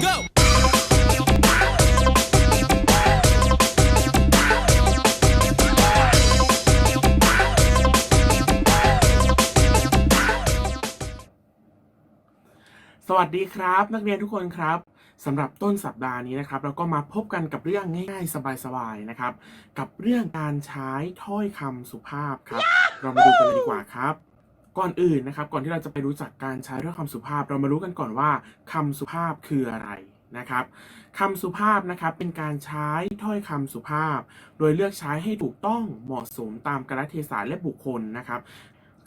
go สวัสดีครับ นักเรียนทุกคนครับสำหรับต้นสัปดาห์นี้นะครับ เราก็มาพบกันกับเรื่องง่ายๆ สบายๆนะครับ กับเรื่องการใช้ถ้อยคำสุภาพครับ เรามาดูกันเลยดีกว่าครับ ก่อนอื่นนะครับ ก่อนที่เราจะไปรู้จักการใช้ถ้อยคำสุภาพ เรามารู้กันก่อนว่าคำสุภาพคืออะไรนะครับคำสุภาพนะครับเป็นการใช้ถ้อยคำสุภาพ โดยเลือกใช้ให้ถูกต้องเหมาะสมตามกาลเทศะและบุคคลนะครับ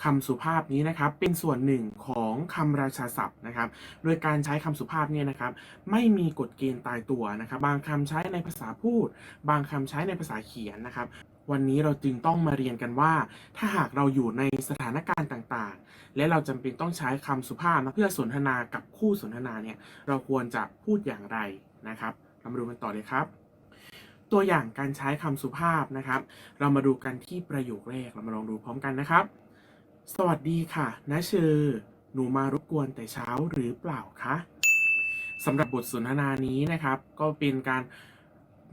คำสุภาพนี้นะครับเป็นส่วนหนึ่งของคำราชาศัพท์นะครับ โดยการใช้คำสุภาพเนี่ยนะครับ ไม่มีกฎเกณฑ์ตายตัวนะครับ บางคำใช้ในภาษาพูด บางคำใช้ในภาษาเขียนนะครับ วันนี้เราจึงต้องมาเรียนกันว่า ถ้าหากเราอยู่ในสถานการณ์ต่างๆ และเราจำเป็นต้องใช้คำสุภาพนะเพื่อสนทนากับคู่สนทนาเนี่ยเราควรจะพูดอย่างไรนะครับ เรามาดูกันต่อเลยครับ ตัวอย่างการใช้คำสุภาพนะครับ เรามาดูกันที่ประโยคแรกเรามาลองดูพร้อมกันนะครับ สวัสดีค่ะนะเชอหนูมารบกวนแต่เช้าหรือเปล่าคะสำหรับบทสนทนานี้นะครับ ก็เป็นการ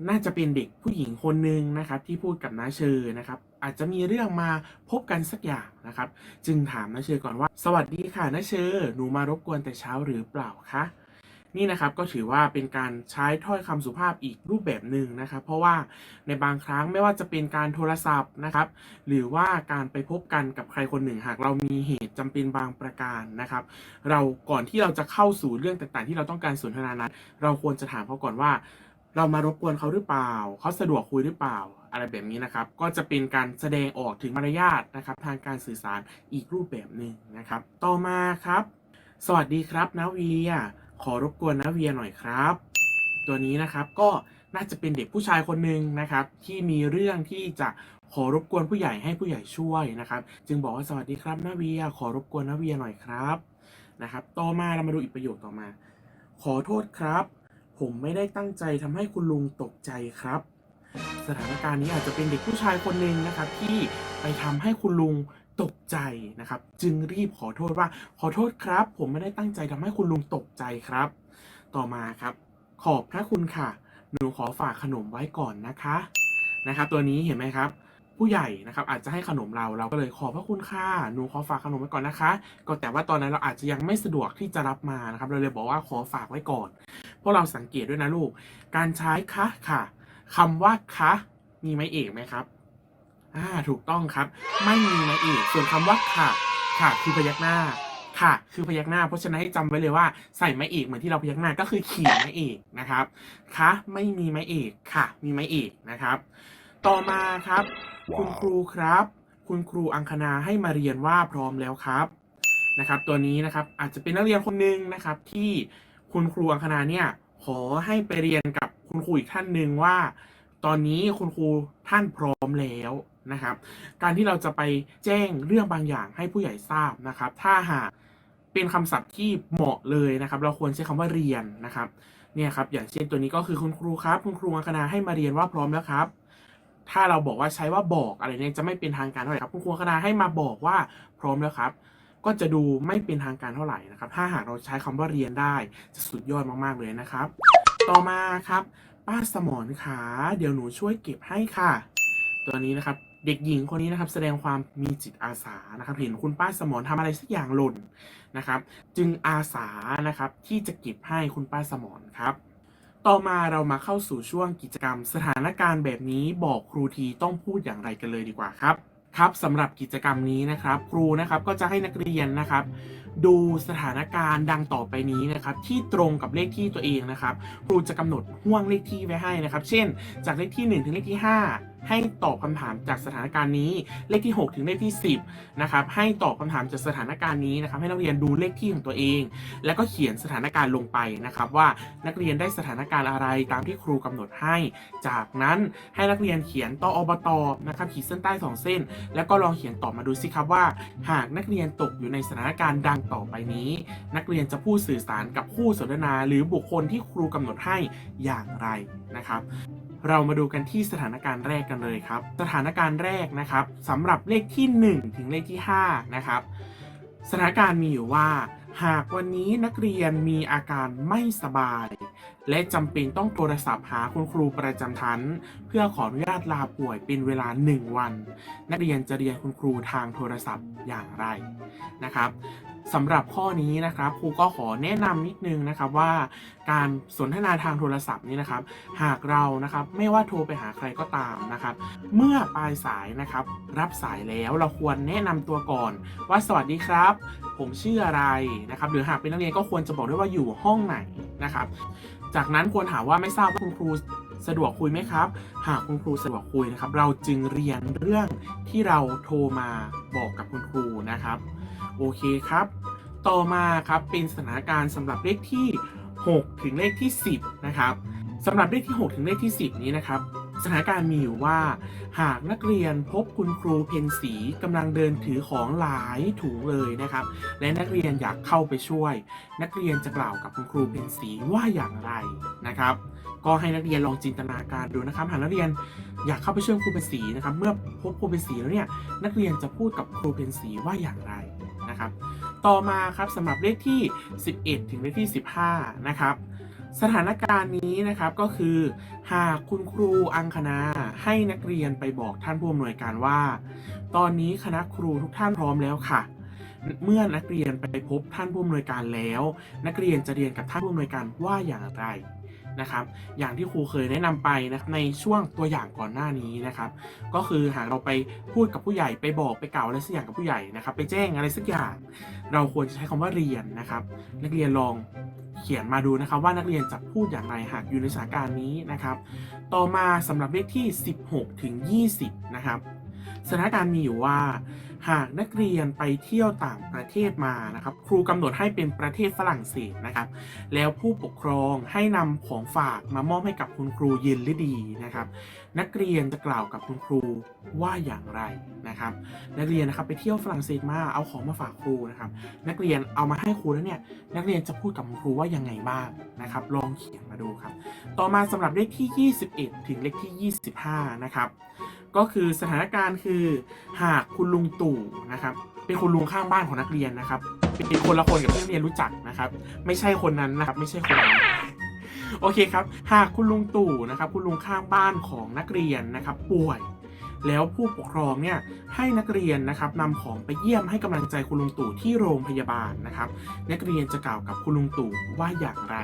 น่าจะเป็นเด็กผู้หญิงคนหนึ่งนะครับที่พูดกับน้าเชอนะครับ อาจจะมีเรื่องมาพบกันสักอย่างนะครับ จึงถามน้าเชอก่อนว่า สวัสดีค่ะน้าเชอหนูมารบกวนแต่เช้าหรือเปล่าคะนี่นะครับก็ถือว่าเป็นการใช้ถ้อยคำสุภาพอีกรูปแบบหนึ่งนะครับ เพราะว่าในบางครั้งไม่ว่าจะเป็นการโทรศัพท์นะครับ หรือว่าการไปพบกันกับใครคนหนึ่ง หากเรามีเหตุจำเป็นบางประการนะครับ เราก่อนที่เราจะเข้าสู่เรื่องต่างๆ ที่เราต้องการสนทนานั้น เราควรจะถามเขาก่อนว่า เรามารบกวนเขาหรือเปล่า เขาสะดวกคุยหรือเปล่า อะไรแบบนี้นะครับ ก็จะเป็นการแสดงออกถึงมารยาทนะครับ ทางการสื่อสารอีกรูปแบบหนึ่งนะครับ ต่อมาครับ สวัสดีครับนาเวีย ขอรบกวนนาเวียหน่อยครับ ตัวนี้นะครับก็น่าจะเป็นเด็กผู้ชายคนหนึ่งนะครับ ที่มีเรื่องที่จะขอรบกวนผู้ใหญ่ให้ผู้ใหญ่ช่วยนะครับ จึงบอกว่าสวัสดีครับนาเวีย ขอรบกวนนาเวียหน่อยครับนะครับ ต่อมาเรามาดูอีกประโยคต่อมา ขอโทษครับ ผมไม่ได้ตั้งใจทำให้คุณลุงตกใจครับ สถานการณ์นี้อาจจะเป็นเด็กผู้ชายคนหนึ่งนะครับ ที่ไปทำให้คุณลุงตกใจนะครับ จึงรีบขอโทษว่าขอโทษครับ ผมไม่ได้ตั้งใจทำให้คุณลุงตกใจครับ ต่อมาครับ ขอบพระคุณค่ะ หนูขอฝากขนมไว้ก่อนนะคะนะครับ ตัวนี้เห็นไหมครับ ผู้ใหญ่นะครับอาจจะให้ขนมเราเราก็เลยขอบพระคุณค่ะหนูขอฝากขนมไว้ก่อนนะคะ ก็แต่ว่าตอนนั้นเราอาจจะยังไม่สะดวกที่จะรับมานะครับ เราเลยบอกว่าขอฝากไว้ก่อนพวกเราสังเกตด้วยนะลูก การใช้คะค่ะคำว่าคะมีไม้เอกไหมครับอ่าถูกต้องครับ ไม่มีไม้เอกส่วนคำว่าค่ะ ค่ะ คือพยักหน้าค่ะ คือพยักหน้า เพราะฉะนั้นให้จำไว้เลยว่าใส่ไม้เอกเหมือนที่เราพยักหน้าก็คือขีดไม้เอกนะครับคะไม่มีไม้เอกค่ะ มีไม้เอกนะครับ ต่อมาครับ คุณครูครับ คุณครูอังคณาให้มาเรียนว่าพร้อมแล้วครับนะครับ ตัวนี้นะครับอาจจะเป็นนักเรียนคนหนึ่งนะครับ ที่คุณครูอังคณาเนี่ยขอให้ไปเรียนกับคุณครูอีกท่านหนึ่งว่า ตอนนี้คุณครูท่านพร้อมแล้วนะครับ การที่เราจะไปแจ้งเรื่องบางอย่างให้ผู้ใหญ่ทราบนะครับ ถ้าหากเป็นคำศัพท์ที่เหมาะเลยนะครับ เราควรใช้คำว่าเรียนนะครับ เนี่ยครับ อย่างเช่นตัวนี้ก็คือคุณครูครับ คุณครูอังคณาให้มาเรียนว่าพร้อมแล้วครับ ถ้าเราบอกว่าใช้ว่าบอกอะไรเนี่ยจะไม่เป็นทางการเท่าไหร่ครับคุณครูคณาให้มาบอกว่าพร้อมแล้วครับ ก็จะดูไม่เป็นทางการเท่าไหร่นะครับ ถ้าหากเราใช้คำว่าเรียนได้จะสุดยอดมากๆเลยนะครับ ต่อมาครับ ป้าสมรขาเดี๋ยวหนูช่วยเก็บให้ค่ะ ตัวนี้นะครับเด็กหญิงคนนี้นะครับแสดงความมีจิตอาสานะครับ เห็นคุณป้าสมรทำอะไรสักอย่างหล่นนะครับ จึงอาสานะครับที่จะเก็บให้คุณป้าสมรครับ ต่อมาเรามาเข้าสู่ช่วงกิจกรรม สถานการณ์แบบนี้บอกครูทีต้องพูดอย่างไรกันเลยดีกว่าครับครับสำหรับกิจกรรมนี้นะครับ ครูนะครับก็จะให้นักเรียนนะครับ ดูสถานการณ์ดังต่อไปนี้นะครับ ที่ตรงกับเลขที่ตัวเองนะครับ ครูจะกำหนดห่วงเลขที่ไว้ให้นะครับ เช่น จากเลขที่ 1 ถึงเลขที่ 5 ให้ตอบคำถามจากสถานการณ์นี้ เลขที่ 6 ถึงเลขที่ 10นะครับให้ตอบคำถามจากสถานการณ์นี้นะครับให้นักเรียนดูเลขที่ของตัวเอง แล้วก็เขียนสถานการณ์ลงไปนะครับ ว่านักเรียนได้สถานการณ์อะไรตามที่ครูกำหนดให้ จากนั้นให้นักเรียนเขียนต่ออบตนะครับขีดเส้นใต้สองเส้น แล้วก็ลองเขียนตอบมาดูสิครับว่า หากนักเรียนตกอยู่ในสถานการณ์ดังต่อไปนี้ นักเรียนจะพูดสื่อสารกับคู่สนทนา หรือบุคคลที่ครูกำหนดให้อย่างไรนะครับ เรามาดูกันที่สถานการณ์แรกกันเลยครับ สถานการณ์แรกนะครับสำหรับเลขที่ 1 ถึงเลขที่5นะครับสถานการณ์มีอยู่ว่า หากวันนี้นักเรียนมีอาการไม่สบาย และจำเป็นต้องโทรศัพท์หาคุณครูประจำชั้น เพื่อขออนุญาตลาป่วยเป็นเวลา 1 วัน นักเรียนจะเรียนคุณครูทางโทรศัพท์อย่างไรนะครับ สำหรับข้อนี้นะครับครูก็ขอแนะนำนิดนึงนะครับว่าการสนทนาทางโทรศัพท์นี่นะครับ หากเรานะครับไม่ว่าโทรไปหาใครก็ตามนะครับ เมื่อปลายสายนะครับรับสายแล้วเราควรแนะนำตัวก่อน ว่าสวัสดีครับ ผมชื่ออะไรนะครับหรือหากเป็นนักเรียนก็ควรจะบอกด้วยว่าอยู่ห้องไหนนะครับ จากนั้นควรถามว่าไม่ทราบว่าคุณครู สะดวกคุยไหมครับ หากคุณครูสะดวกคุยนะครับ เราจึงเรียนเรื่องที่เราโทรมาบอกกับคุณครูนะครับ โอเคครับ ต่อมาครับเป็นสถานการณ์สำหรับเลขที่ 6 ถึงเลขที่ 10 นะครับสำหรับเลขที่ 6 ถึงเลขที่ 10 นี้นะครับสถานการณ์มีอยู่ว่า หากนักเรียนพบคุณครูเพนสีกำลังเดินถือของหลายถุงเลยนะครับ และนักเรียนอยากเข้าไปช่วย นักเรียนจะกล่าวกับคุณครูเพนสีว่าอย่างไรนะครับ ก็ให้นักเรียนลองจินตนาการดูนะครับหากนักเรียนอยากเข้าไปช่วยครูเพนสีนะครับเมื่อพบครูเพนสีแล้วเนี่ยนักเรียนจะพูดกับครูเพนสีว่าอย่างไรนะครับ ต่อมาครับสำหรับเลขที่ 11 ถึงเลขที่ 15 นะครับสถานการณ์นี้นะครับก็คือหากคุณครูอังคณาให้นักเรียนไปบอกท่านผู้อำนวยการว่า ตอนนี้คณะครูทุกท่านพร้อมแล้วค่ะ เมื่อนักเรียนไปพบท่านผู้อำนวยการแล้ว นักเรียนจะเรียนกับท่านผู้อำนวยการว่าอย่างไร นะครับอย่างที่ครูเคยแนะนำไปนะครับในช่วงตัวอย่างก่อนหน้านี้นะครับ ก็คือหากเราไปพูดกับผู้ใหญ่ไปบอกไปกล่าวอะไรสักอย่างกับผู้ใหญ่นะครับ ไปแจ้งอะไรสักอย่าง เราควรจะใช้คำว่าเรียนนะครับ นักเรียนลองเขียนมาดูนะครับว่านักเรียนจะพูดอย่างไรหากอยู่ในสถานการณ์นี้นะครับ ต่อมาสำหรับเลขที่ 16 ถึง 20 นะครับ สถานการณ์มีอยู่ว่า หากนักเรียนไปเที่ยวต่างประเทศมานะครับ ครูกำหนดให้เป็นประเทศฝรั่งเศสนะครับ แล้วผู้ปกครองให้นำของฝากมามอบให้กับคุณครูเย็นฤดีนะครับ นักเรียนจะกล่าวกับคุณครูว่าอย่างไรนะครับ นักเรียนนะครับไปเที่ยวฝรั่งเศสมาเอาของมาฝากครูนะครับ นักเรียนเอามาให้ครูแล้วเนี่ยนักเรียนจะพูดกับคุณครูว่ายังไงบ้างนะครับ ลองเขียนมาดูครับ ต่อมาสำหรับเลขที่ 21 ถึงเลขที่ 25 นะครับ ก็คือสถานการณ์คือหากคุณลุงตู่นะครับเป็นคุณลุงข้างบ้านของนักเรียนนะครับเป็นคนละคนกับที่นักเรียนรู้จักนะครับ ไม่ใช่คนนั้นนะครับ ไม่ใช่คนนั้นโอเคครับ หากคุณลุงตู่นะครับ คุณลุงข้างบ้านของนักเรียนนะครับ ป่วย แล้วผู้ปกครองเนี่ยให้นักเรียนนะครับนำของไปเยี่ยมให้กำลังใจคุณลุงตู่ที่โรงพยาบาลนะครับ นักเรียนจะกล่าวกับคุณลุงตู่ว่าอย่างไร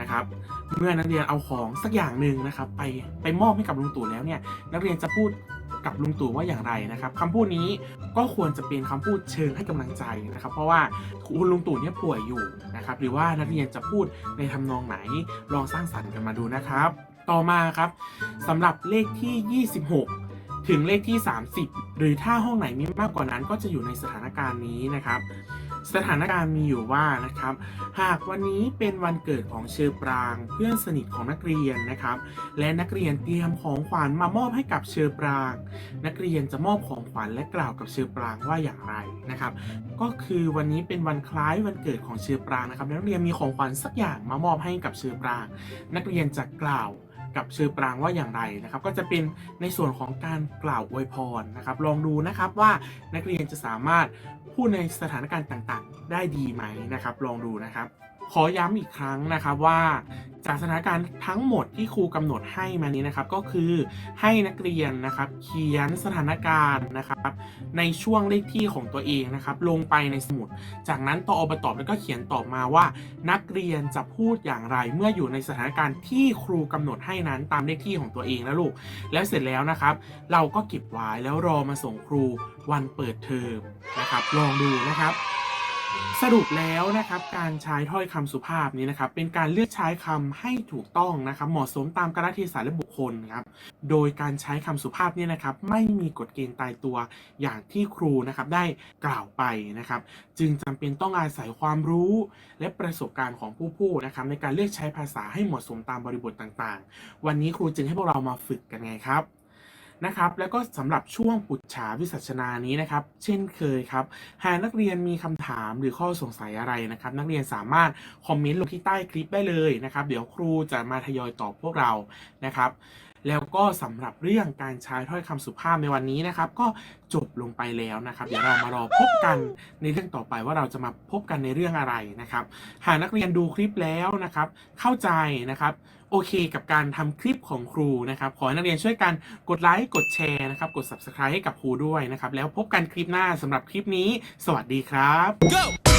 นะครับ เมื่อนักเรียนเอาของสักอย่างหนึ่งนะครับ ไปไปมอบให้กับลุงตู่แล้วเนี่ย นักเรียนจะพูดกับลุงตู่ว่าอย่างไรนะครับคำพูดนี้ก็ควรจะเป็นคำพูดเชิงให้กำลังใจนะครับ เพราะว่าคุณลุงตู่เนี่ยป่วยอยู่นะครับ หรือว่านักเรียนจะพูดในทำนองไหนลองสร้างสรรค์กันมาดูนะครับ ต่อมาครับสำหรับเลขที่ 26 ถึงเลขที่ 30 หรือถ้าห้องไหนมีมากกว่านั้นก็จะอยู่ในสถานการณ์นี้นะครับ สถานการณ์มีอยู่ว่านะครับ หากวันนี้เป็นวันเกิดของเชอปราง เพื่อนสนิทของนักเรียนนะครับ และนักเรียนเตรียมของขวัญมามอบให้กับเชอปราง นักเรียนจะมอบของขวัญและกล่าวกับเชอปรางว่าอย่างไรนะครับ ก็คือวันนี้เป็นวันคล้ายวันเกิดของเชอปรางนะครับ นักเรียนมีของขวัญสักอย่างมามอบให้กับเชอปราง นักเรียนจะกล่าว กับเชอปรางว่าอย่างไรนะครับ ก็จะเป็นในส่วนของการกล่าวอวยพรนะครับ ลองดูนะครับว่านักเรียนจะสามารถพูดในสถานการณ์ต่างๆ ได้ดีไหมนะครับ ลองดูนะครับ ขอย้ำอีกครั้งนะครับว่า จาสถานการ์ทั้งหมดที่ครูกำหนดให้มานี้นะครับ ก็คือให้นักเรียนนะครับ เขียนสถานการณ์นะครับ ในช่วงเลขที่ของตัวเองนะครับ ลงไปในสมุด จากนั้นต่ออบตอบแล้วก็เขียนตอบมาว่า นักเรียนจะพูดอย่างไร เมื่ออยู่ในสถานการณ์ที่ครูกำหนดให้นั้นตามเลขที่ของตัวเองนะลูก แล้วเสร็จแล้วนะครับ เราก็เก็บไว้แล้วรอมาส่งครูวันเปิดเทอมนะครับ ลองดูนะครับ สรุปแล้วนะครับการใช้ถ้อยคำสุภาพนี้นะครับเป็นการเลือกใช้คำให้ถูกต้องนะครับเหมาะสมตามกาลเทศะและบุคคลนะครับโดยการใช้คำสุภาพนี่นะครับไม่มีกฎเกณฑ์ตายตัวอย่างที่ครูนะครับได้กล่าวไปนะครับจึงจำเป็นต้องอาศัยความรู้และประสบการณ์ของผู้พูดนะครับในการเลือกใช้ภาษาให้เหมาะสมตามบริบทต่างๆ วันนี้ครูจึงให้พวกเรามาฝึกกันไงครับ นะครับแล้วก็สำหรับช่วงปุจฉาวิสัชนานี้นะครับ เช่นเคยครับ หากนักเรียนมีคำถามหรือข้อสงสัยอะไรนะครับ นักเรียนสามารถคอมเมนต์ลงที่ใต้คลิปได้เลยนะครับ เดี๋ยวครูจะมาทยอยตอบพวกเรานะครับ แล้วก็สำหรับเรื่องการใช้ถ้อยคำสุภาพในวันนี้นะครับ ก็จบลงไปแล้วนะครับ เดี๋ยวเรามารอพบกันในเรื่องต่อไปว่าเราจะมาพบกันในเรื่องอะไรนะครับ หากนักเรียนดูคลิปแล้วนะครับ เข้าใจนะครับโอเคกับการทำคลิปของครูนะครับ ขอให้นักเรียนช่วยกันกดไลค์ กดแชร์นะครับ กด subscribe ให้กับครูด้วยนะครับ แล้วพบกันคลิปหน้าสำหรับคลิปนี้ สวัสดีครับ Go!